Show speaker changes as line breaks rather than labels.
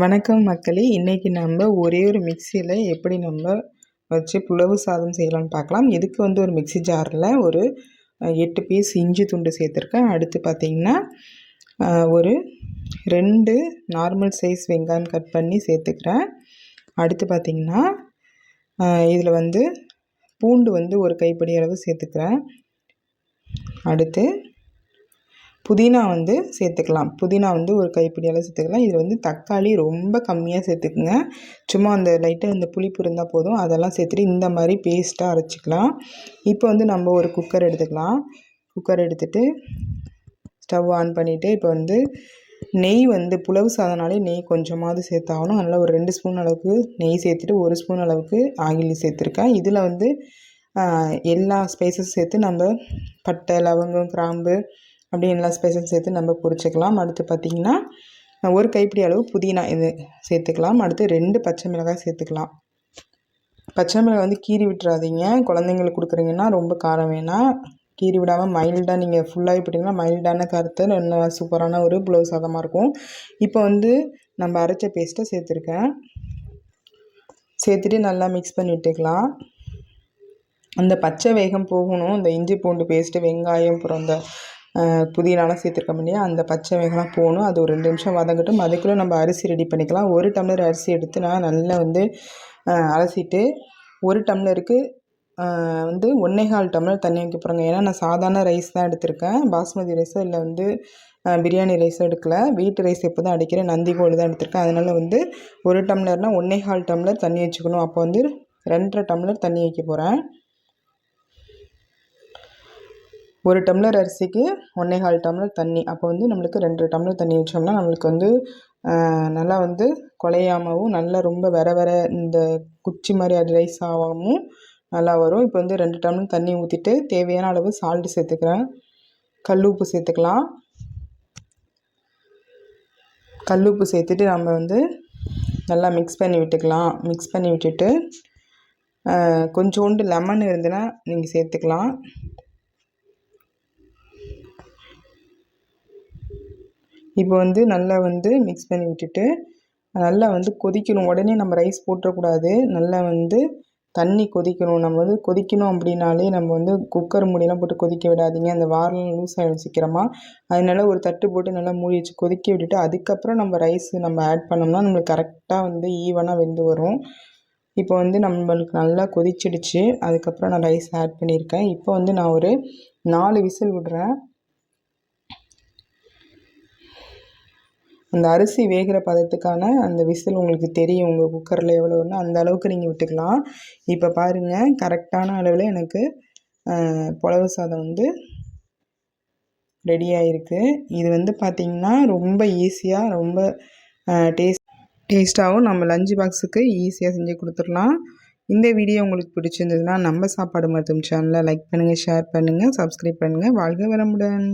வணக்கம் மக்களே. இன்றைக்கி நம்ம ஒரே ஒரு மிக்சியில் எப்படி நம்ம வச்சு புலவு சாதம் செய்யலாம்னு பார்க்கலாம். இதுக்கு வந்து ஒரு மிக்சி ஜாரில் ஒரு எட்டு பீஸ் இஞ்சி துண்டு சேர்த்துருக்கேன். அடுத்து பார்த்திங்கன்னா ஒரு ரெண்டு நார்மல் சைஸ் வெங்காயம் கட் பண்ணி சேர்த்துக்கிறேன். அடுத்து பார்த்திங்கன்னா இதில் வந்து பூண்டு வந்து ஒரு கைப்படி அளவு சேர்த்துக்கிறேன். அடுத்து புதினா வந்து சேர்த்துக்கலாம். புதினா வந்து ஒரு கைப்பிடி அளவு சேர்த்துக்கலாம். இதில் வந்து தக்காளி ரொம்ப கம்மியாக சேர்த்துக்குங்க. சும்மா அந்த லைட்டாக இந்த புளிப்பு இருந்தால் போதும். அதெல்லாம் சேர்த்துட்டு இந்த மாதிரி பேஸ்ட்டாக அரைச்சிக்கலாம். இப்போ வந்து நம்ம ஒரு குக்கர் எடுத்துக்கலாம். குக்கர் எடுத்துகிட்டு ஸ்டவ் ஆன் பண்ணிவிட்டு இப்போ வந்து நெய் வந்து புலவு சாதனாலே நெய் கொஞ்சமாவது சேர்த்தாகணும். அதனால் ஒரு ரெண்டு ஸ்பூன் அளவுக்கு நெய் சேர்த்துட்டு ஒரு ஸ்பூன் அளவுக்கு ஆயில் சேர்த்துருக்கேன். இதில் வந்து எல்லா ஸ்பைசஸ் சேர்த்து நம்ம பட்டை லவங்கம் கிராம்பு அப்படி எல்லா ஸ்பைசஸ் சேர்த்து நம்ம பொரிச்சிக்கலாம். அடுத்து பார்த்திங்கன்னா ஒரு கைப்பிடி அளவு புதினா இது சேர்த்துக்கலாம். அடுத்து ரெண்டு பச்சை மிளகாய் சேர்த்துக்கலாம். பச்சை மிளகாய் வந்து கீறி விட்டுறாதீங்க. குழந்தைங்களுக்கு கொடுக்குறீங்கன்னா ரொம்ப காரம் வேணாம். கீறி விடாமல் மைல்டாக நீங்கள் ஃபுல்லாகி போட்டிங்கன்னா மைல்டான கருத்து இன்னும் சூப்பரான ஒரு புலவு சாதமாக இருக்கும். இப்போ வந்து நம்ம அரைச்ச பேஸ்ட்டை சேர்த்துருக்கேன். சேர்த்துட்டு நல்லா மிக்ஸ் பண்ணி விட்டுக்கலாம். அந்த பச்சை வேகம் போகணும். இந்த இஞ்சி பூண்டு பேஸ்ட்டு வெங்காயம் அப்புறம் இந்த புதினாலாம் சேர்த்துருக்கோம் இல்லையா அந்த பச்சை வேகலாம் போகணும். அது ஒரு ரெண்டு நிமிஷம் வதங்கட்டும். அதுக்குள்ளே நம்ம அரிசி ரெடி பண்ணிக்கலாம். ஒரு டம்ளர் அரிசி எடுத்து நான் நல்லா வந்து அலசிட்டு ஒரு டம்ளருக்கு வந்து ஒன்றேகால் டம்ளர் தண்ணி வைக்க போகிறேங்க ஏன்னா நான் சாதாரண ரைஸ் தான் எடுத்திருக்கேன். பாஸ்மதி ரைஸோ இல்லை வந்து பிரியாணி ரைஸோ எடுக்கலை. வீட்டு ரைஸ் எப்போ தான் அடிக்கிறேன்? நந்தி கோழி தான் எடுத்திருக்கேன். அதனால் வந்து ஒரு டம்ளர்னால் ஒன்றேகால் டம்ளர் தண்ணி வச்சுக்கணும். அப்போ வந்து ரெண்டரை டம்ளர் தண்ணி வைக்க போகிறேன் ஒரு டம்ளர் அரிசிக்கு ஒன்றே கால் டம்ளர் தண்ணி. அப்போ வந்து நம்மளுக்கு ரெண்டு டம்ளர் தண்ணி வச்சோம்னா நம்மளுக்கு வந்து நல்லா வந்து குலையாமவும் நல்லா ரொம்ப வர வர இந்த குச்சி மாதிரி ரைஸ் ஆகாமல் நல்லா வரும். இப்போ வந்து ரெண்டு டம்ளர் தண்ணி ஊற்றிட்டு தேவையான அளவு சால்ட்டு சேர்த்துக்கிறேன். கல் உப்பு சேர்த்துக்கலாம். கல் உப்பு சேர்த்துட்டு நம்ம வந்து நல்லா மிக்ஸ் பண்ணி விட்டுக்கலாம். மிக்ஸ் பண்ணி விட்டுட்டு கொஞ்சோண்டு லெமன் இருந்துன்னா நீங்கள் சேர்த்துக்கலாம். இப்போ வந்து நல்லா வந்து மிக்ஸ் பண்ணி விட்டுட்டு நல்லா வந்து கொதிக்கணும். உடனே நம்ம ரைஸ் போட்டுறக்கூடாது நல்லா வந்து தண்ணி கொதிக்கணும். நம்ம வந்து கொதிக்கணும் அப்படின்னாலே நம்ம வந்து குக்கர் மூடியெல்லாம் போட்டு கொதிக்க விடாதீங்க. அந்த வாரெலாம் லூஸ் ஆகிடும் சீக்கிரமாக அதனால ஒரு தட்டு போட்டு நல்லா மூடி வச்சு கொதிக்க விட்டுட்டு அதுக்கப்புறம் நம்ம ரைஸ் நம்ம ஆட் பண்ணோம்னா நம்மளுக்கு கரெக்டாக வந்து ஈவனாக வெந்து வரும். இப்போ வந்து நம்மளுக்கு நல்லா கொதிச்சிடுச்சு. அதுக்கப்புறம் நான் ரைஸ் ஆட் பண்ணியிருக்கேன். இப்போ வந்து நான் ஒரு நாலு விசில் விடுறேன். அந்த அரிசி வேகிற பதத்துக்கான அந்த விசில் உங்களுக்கு தெரியும். உங்கள் குக்கரில் எவ்வளோன்னு அந்த அளவுக்கு நீங்கள் விட்டுக்கலாம். இப்போ பாருங்கள் கரெக்டான அளவில் எனக்கு புலவு சாதம் வந்து ரெடி ஆகிருக்கு இது வந்து பார்த்திங்கன்னா ரொம்ப ஈஸியாக ரொம்ப டேஸ்ட் டேஸ்ட்டாகவும் நம்ம லஞ்ச் பாக்ஸுக்கு ஈஸியாக செஞ்சு கொடுத்துடலாம். இந்த வீடியோ உங்களுக்கு பிடிச்சிருந்ததுன்னா நம்ம சாப்பாடு மருத்துவம் சேனலை லைக் பண்ணுங்கள் ஷேர் பண்ணுங்கள் சப்ஸ்கிரைப் பண்ணுங்கள் வாழ்க வரமுடன்